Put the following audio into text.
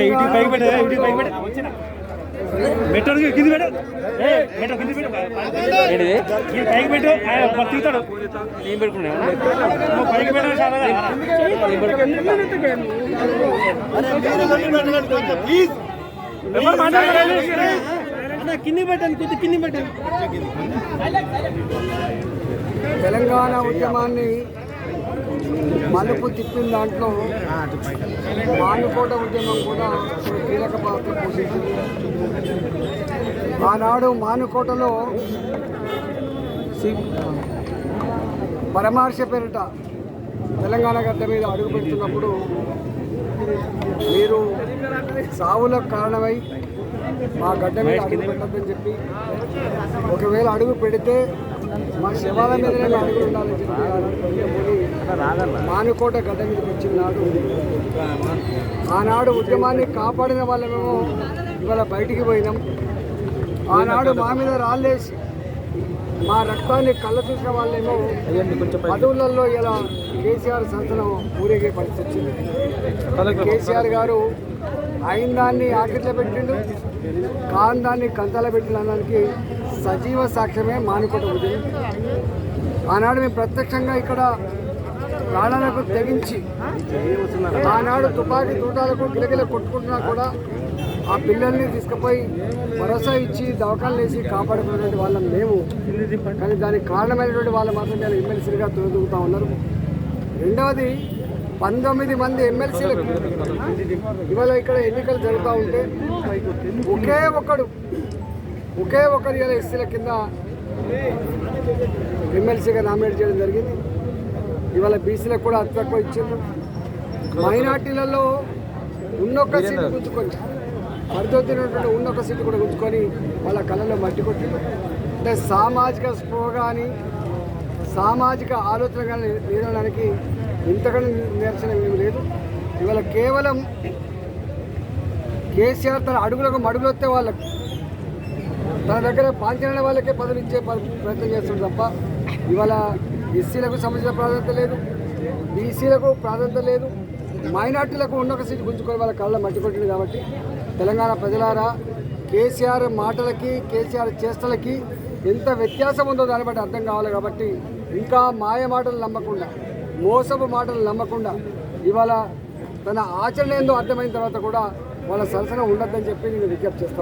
ఇటు పైకి పెట్ట ఇటు పైకి పెట్ట. మెట్రో కింది పెట్ట. మెట్రో కింది పెట్ట. ఈ పైకి పెట్టు. ఆయన తీస్తాడు ఏం పెట్టుకున్నా పైకి పెట్ట చాలా ఎవరు మాట్లాడాలి కింది పెట్టండి కొద్ది కింది పెట్టండి. తెలంగాణ ఉద్యమాన్ని మలుపు తిప్పిన దాంట్లో మానుకోట ఉద్యమం కూడా కీలక పాత్ర పోషించింది. ఆనాడు మానుకోటలో సి- పేరిట తెలంగాణ గడ్డ మీద అడుగు పెడుతున్నప్పుడు మీరు సావులకు కారణమై మా గడ్డ మీద అడుగు పెట్టద్దని చెప్పి ఒకవేళ అడుగు పెడితే మా శివాల మీదనే అడుగు ఉండాలని చెప్పి మానుకోట గడ్డ మీదకి వచ్చినాడు ఆనాడు ఉద్యమాన్ని కాపాడిన వాళ్ళమేమో ఇవాళ బయటికి పోయినాం. ఆనాడు మా మీద రాళ్ళేసి మా రక్తాన్ని కళ్ళ చూసిన వాళ్ళేమో పదవులలో ఇలా కేసీఆర్ సంతనం ఊరేగే పరిస్థితి వచ్చింది. కేసీఆర్ గారు అయిన దాన్ని ఆకిట్లో పెట్టిండు. కాని దాన్ని కంతలో పెట్టినడానికి సజీవ సాక్ష్యమే మానుకోట ఉదయం. ఆనాడు మేము ప్రత్యక్షంగా ఇక్కడ ప్రాణాలకు తెగించి ఆనాడు తుపాకీ తూటాలకు గిలగిల కొట్టుకుంటున్నా కూడా ఆ పిల్లల్ని తీసుకుపోయి భరోసా ఇచ్చి దవకాలు వేసి కాపాడుకున్నటువంటి వాళ్ళం మేము. కానీ దానికి కారణమైనటువంటి వాళ్ళు మాత్రం నేను ఎమ్మెల్సీగా తొలగుతూ ఉన్నారు. రెండవది పంతొమ్మిది మంది ఎమ్మెల్సీలకు ఇవాళ ఇక్కడ ఎన్నికలు జరుగుతూ ఉంటే ఒకే ఒక్కడు ఒకే ఒక్కరు ఇలా ఎస్సీల కింద ఎమ్మెల్సీగా నామినేట్ చేయడం జరిగింది. ఇవాళ బీసీలకు కూడా అతి తక్కువ ఇచ్చిండ్రు. మైనార్టీలలో ఉన్నొక్క సీటు గుంజుకొని పరిదొత్తినటువంటి ఉన్నొక్క సీటు కూడా గుంజుకొని వాళ్ళ కళ్ళలో మట్టి కొట్టిండ్రు. అంటే సామాజిక స్పృహ కానీ సామాజిక ఆలోచన కానీ లేనడానికి ఇంతకన్నా నిరసన లేదు. ఇవాళ కేవలం కేసీఆర్ తన అడుగులకు మడుగులొత్తే వాళ్ళకు తన దగ్గర పాంచన వాళ్ళకే పదవి ఇచ్చే ప్రయత్నం చేస్తుంది తప్ప ఇవాళ ఎస్సీలకు సంబంధించిన ప్రాధాన్యత లేదు బీసీలకు ప్రాధాన్యత లేదు మైనార్టీలకు ఉన్నొక సీటు గుంజుకొని వాళ్ళ కళ్ళ మట్టి కాబట్టి తెలంగాణ ప్రజలారా కేసీఆర్ మాటలకి కేసీఆర్ చేష్టలకి ఎంత వ్యత్యాసం ఉందో దాన్ని బట్టి అర్థం కావాలి కాబట్టి ఇంకా మాయ మాటలు నమ్మకుండా మోసపు మాటలు నమ్మకుండా ఇవాళ తన ఆచరణ ఏందో అర్థమైన తర్వాత కూడా వాళ్ళ సరసన ఉండద్దని చెప్పి నేను విజ్ఞప్తి చేస్తాను